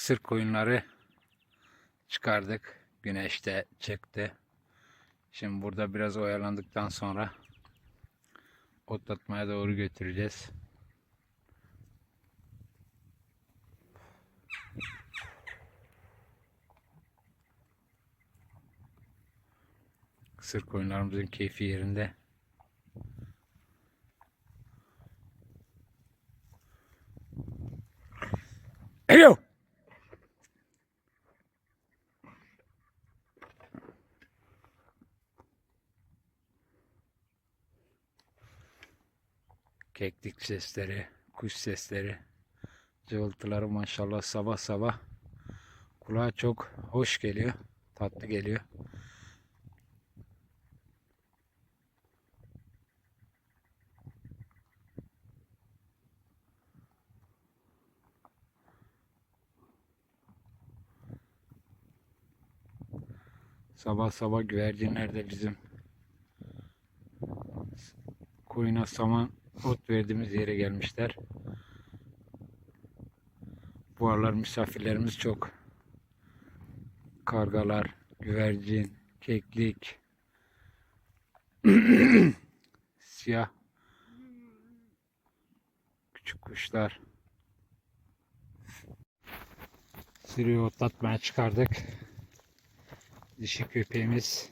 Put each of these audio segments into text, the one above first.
Kısır koyunları çıkardık. Güneşte çıktı. Şimdi burada biraz oyalandıktan sonra otlatmaya doğru götüreceğiz. Kısır koyunlarımızın keyfi yerinde. Alo. Keklik sesleri, kuş sesleri, cıvıltıları maşallah sabah sabah kulağa çok hoş geliyor, tatlı geliyor. Sabah sabah güvercinler de bizim koyuna saman ot verdiğimiz yere gelmişler. Bu aralar misafirlerimiz çok. Kargalar, güvercin, keklik, siyah küçük kuşlar. Sürüyü otlatmaya çıkardık. Dişi köpeğimiz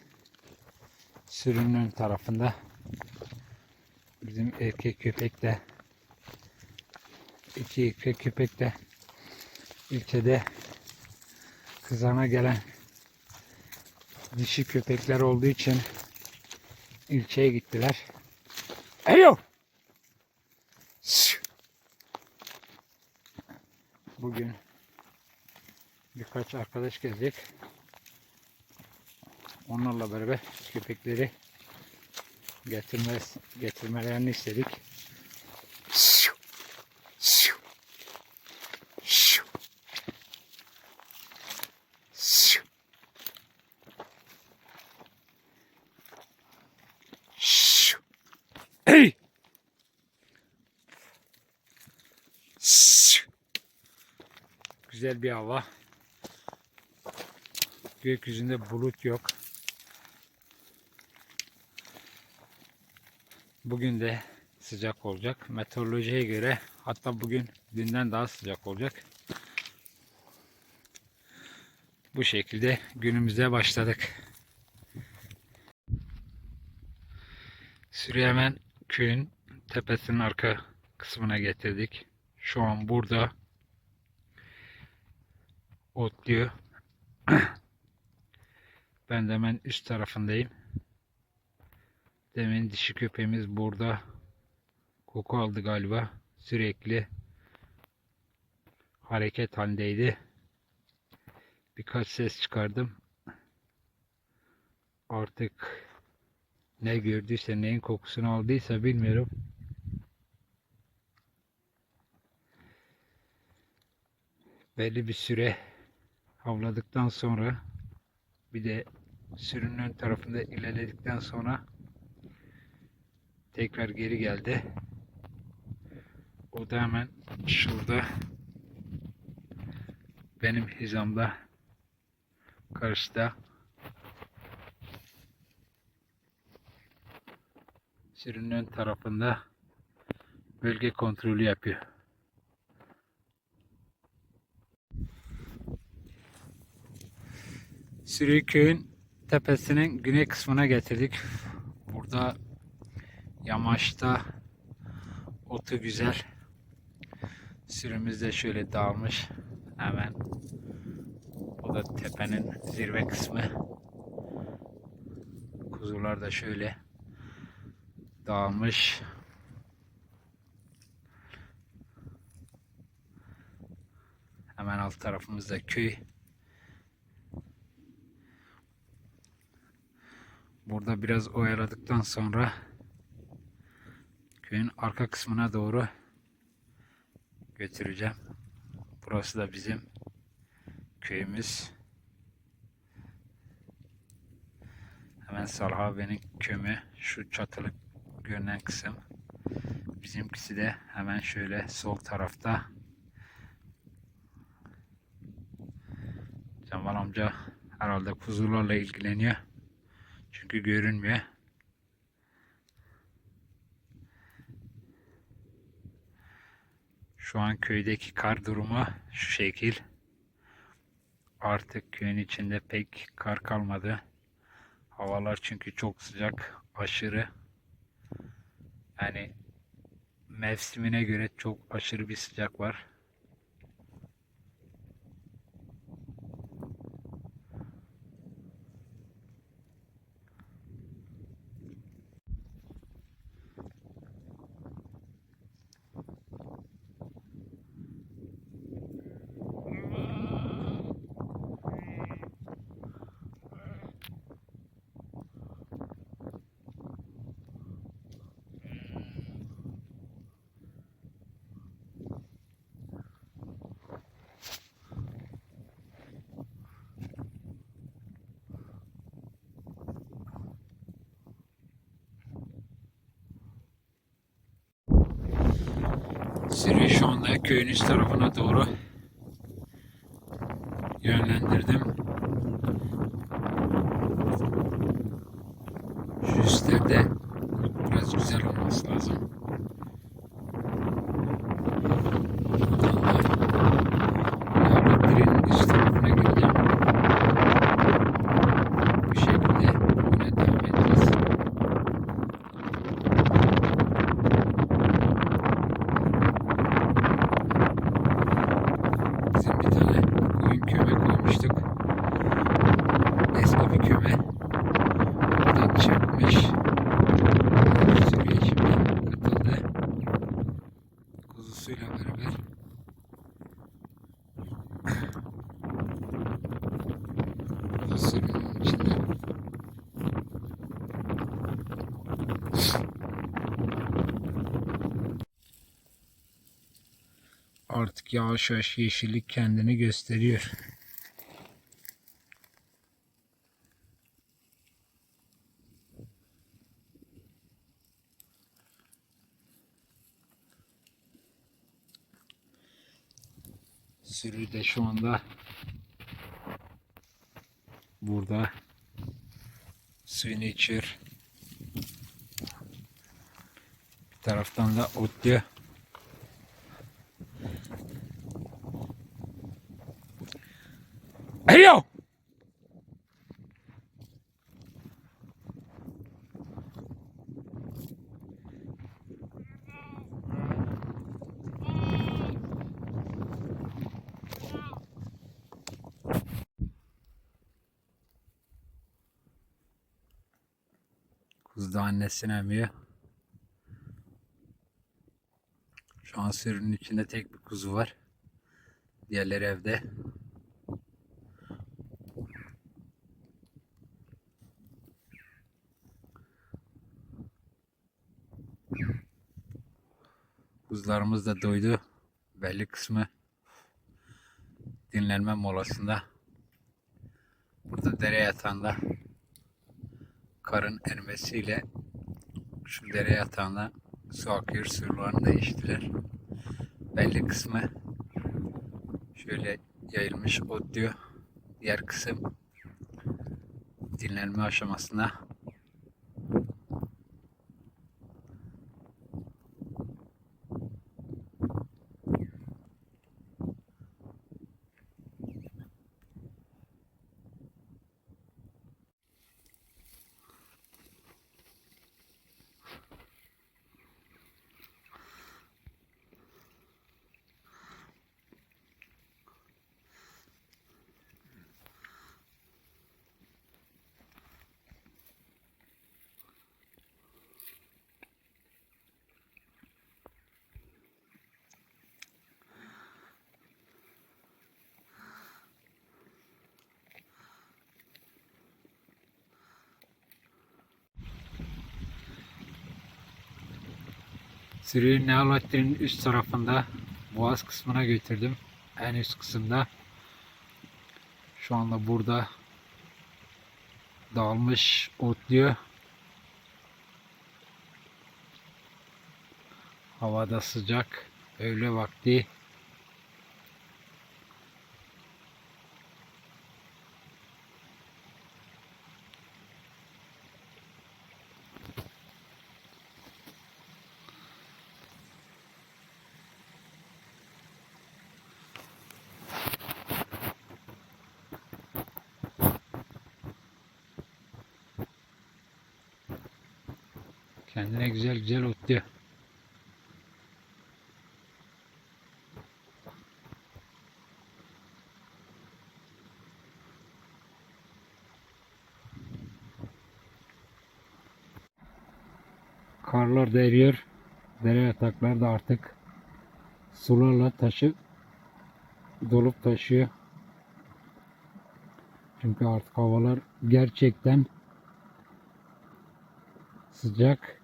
sürünün ön tarafında. Bizim erkek köpek de iki erkek köpek de ilçede kızana gelen dişi köpekler olduğu için ilçeye gittiler. Eyo! Bugün birkaç arkadaş gelecek. Onlarla beraber köpekleri getirme, getirmelerini istedik. Hey! Güzel bir hava. Gökyüzünde bulut yok. Bugün de sıcak olacak. Meteorolojiye göre hatta bugün dünden daha sıcak olacak. Bu şekilde günümüze başladık. Sürüyemen köyün tepesinin arka kısmına getirdik. Şu an burada otluyor. Ben de hemen üst tarafındayım. Demin dişi köpeğimiz burada koku aldı galiba. Sürekli hareket halindeydi. Birkaç ses çıkardım. Artık ne gördüyse neyin kokusunu aldıysa bilmiyorum. Belli bir süre havladıktan sonra bir de sürünün ön tarafında ilerledikten sonra tekrar geri geldi. O da hemen şurada benim hizamda karşıda sürünün ön tarafında bölge kontrolü yapıyor. Sürüyü köyün tepesinin güney kısmına getirdik. Burada yamaçta otu güzel. Sürümüz de şöyle dağılmış. Hemen o da tepenin zirve kısmı. Kuzular da şöyle dağılmış. Hemen alt tarafımızda köy. Burada biraz oyaladıktan sonra köyün arka kısmına doğru götüreceğim. Burası da bizim köyümüz. Hemen Salha abi'nin kömü şu çatılık görünen kısım. Bizimkisi de hemen şöyle sol tarafta Cemal amca herhalde kuzularla ilgileniyor. Çünkü görünmüyor. Şu an köydeki kar durumu şu şekil. Artık köyün içinde pek kar kalmadı. Havalar çünkü çok sıcak, aşırı. Yani mevsimine göre çok aşırı bir sıcak var. Sürüyü şu köyün üst tarafına doğru yönlendirdim. Şu üstlerde biraz güzel olması lazım. Yerlerin üst tarafına gideceğim. Bu şekilde yine devam edeceğiz. Bizim bir tane koyun köme koymuştuk. Eski bir köme. O da çıkmış. Sürüye şimdi katıldı. Kuzusuyla beraber. Bu da sürünün içinde. Artık yavaş yavaş yeşillik kendini gösteriyor. Sürü de şu anda burada suyunu içiyor. Bir taraftan da otluyor. Kız da annesini emiyor. Şu an sürünün içinde tek bir kuzu var. Diğerleri evde. Kuzularımız da doydu. Belli kısmı dinlenme molasında. Burada dere yatağında karın ermesiyle şu dere yatağına su akıyor. Sularını da içtiler. Belli kısmı şöyle yayılmış otluyor. Diğer kısım dinlenme aşamasında. Sürüyü Nealattin'in üst tarafında boğaz kısmına götürdüm. En üst kısımda. Şu anda burada dağılmış otluyor. Havada sıcak. Öğle vakti. Güzel otluyor. Karlar da eriyor. Dere yatakları da artık sularla taşı dolup taşıyor. Çünkü artık havalar gerçekten sıcak.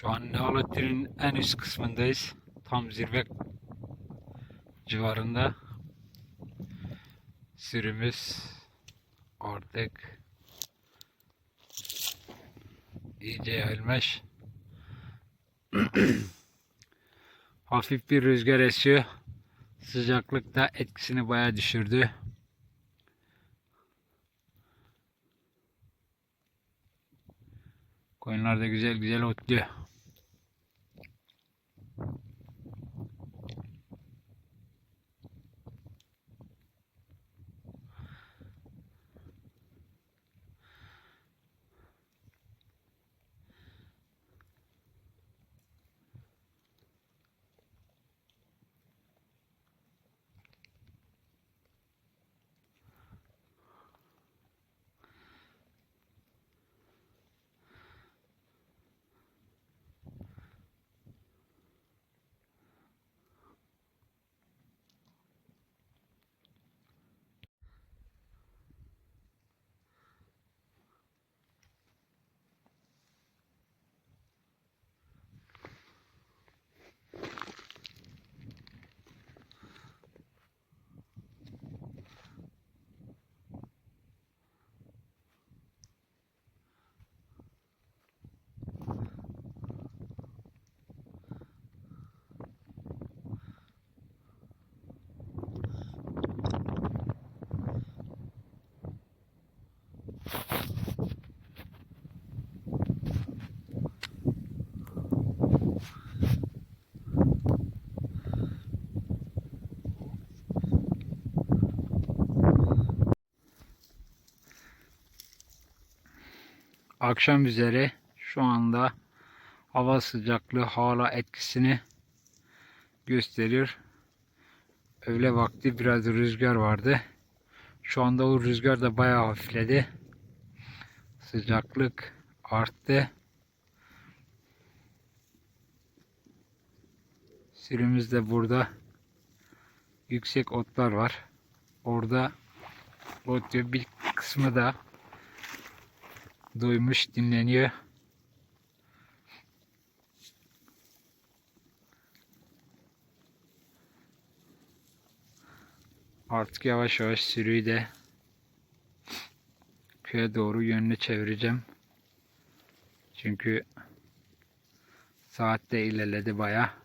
Şu an Nealattin'in en üst kısmındayız. Tam zirve civarında. Sürümüz artık iyice yayılmış. Hafif bir rüzgar esiyor. Sıcaklık da etkisini bayağı düşürdü. Koyunlar da güzel güzel otluyor. Akşam üzeri şu anda hava sıcaklığı hala etkisini gösteriyor. Öğle vakti biraz rüzgar vardı. Şu anda o rüzgar da bayağı hafifledi. Sıcaklık arttı. Sürümüzde burada yüksek otlar var. Orada ot bir kısmı da doymuş dinleniyor. Artık yavaş yavaş sürüyü de köye doğru yönünü çevireceğim. Çünkü saat de ilerledi baya.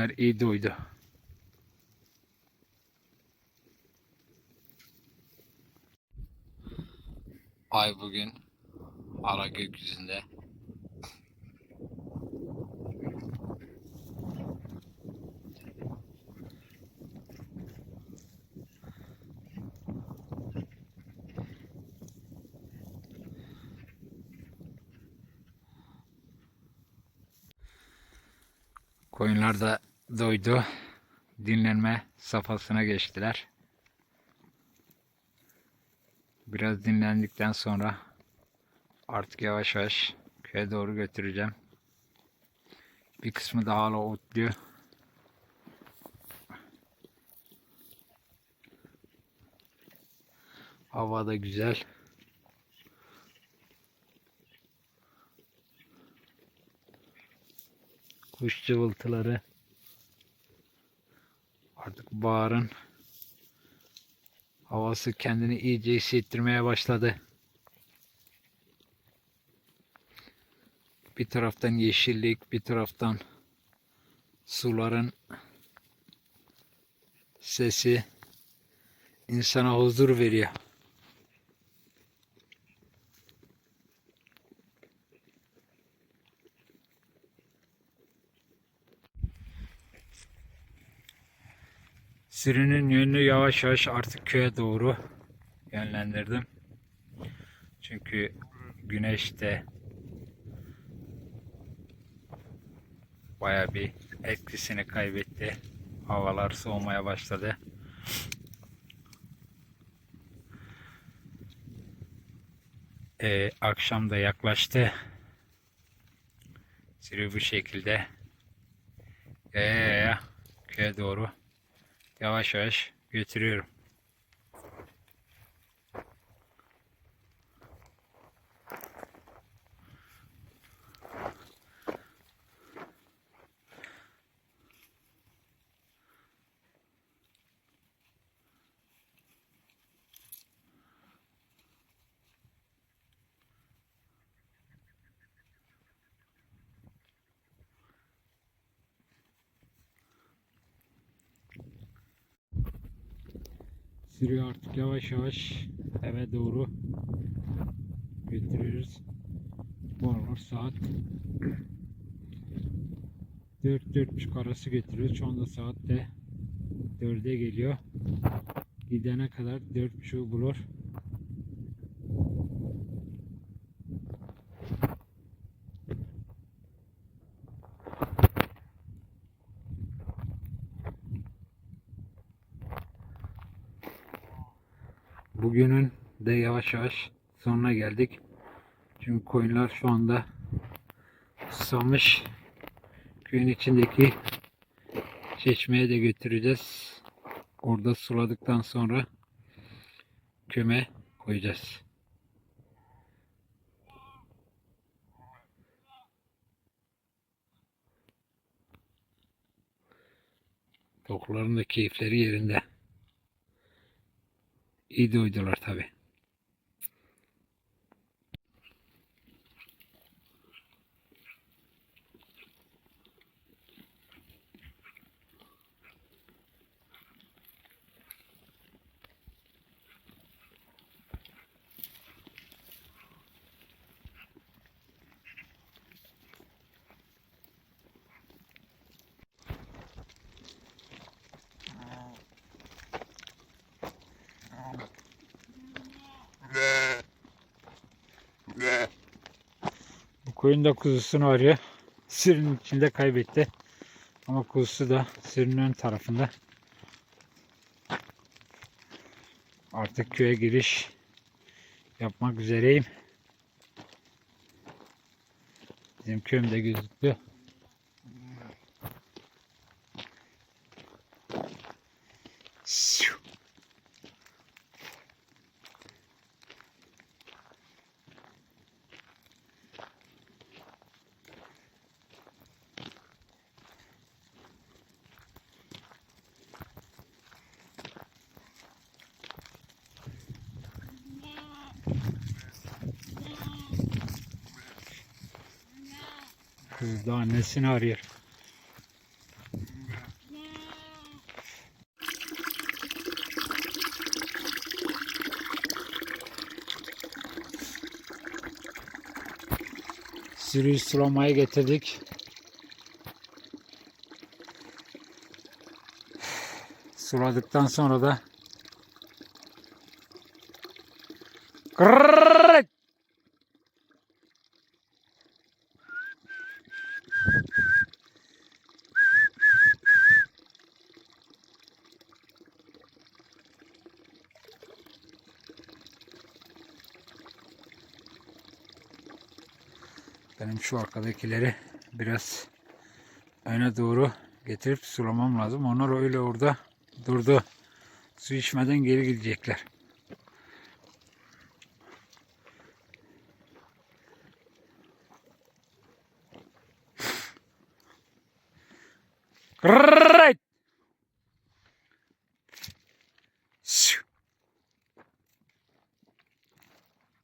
Caner iyi doydu. Ay bugün ara gökyüzünde. Koyunlar da doydu. Dinlenme safhasına geçtiler. Biraz dinlendikten sonra artık yavaş yavaş köye doğru götüreceğim. Bir kısmı daha hala otluyor. Hava da güzel. Kuş cıvıltıları. Artık baharın havası kendini iyice hissettirmeye başladı. Bir taraftan yeşillik, bir taraftan suların sesi insana huzur veriyor. Sürünün yönünü yavaş yavaş artık köye doğru yönlendirdim. Çünkü güneş de baya bir etkisini kaybetti. Havalar soğumaya başladı. Ee, akşam da yaklaştı. Sürü bu şekilde. Ee, köye doğru yavaş yavaş götürüyorum. sürüyor artık yavaş yavaş eve doğru götürüyoruz. Bornor saat 4-4.30 arası götürüyoruz. Şu anda saat de 4'e geliyor. Gidene kadar 4.30'u bulur. yavaş yavaş sonuna geldik. Çünkü koyunlar şu anda susamış. Köyün içindeki çeşmeye de götüreceğiz. Orada suladıktan sonra küme koyacağız. Tokların da keyifleri yerinde. İyi doydular tabii. Bu koyun da kuzusunu arıyor. Sürünün içinde kaybetti. Ama kuzusu da sürünün ön tarafında. Artık köye giriş yapmak üzereyim. Bizim köyüm de gözüktü. Kız da annesini arıyor. Sürüyü sulamaya getirdik. Suladıktan sonra da Grrr! Benim şu arkadakileri biraz öne doğru getirip sulamam lazım. Onlar öyle orada durdu. Su içmeden geri gidecekler.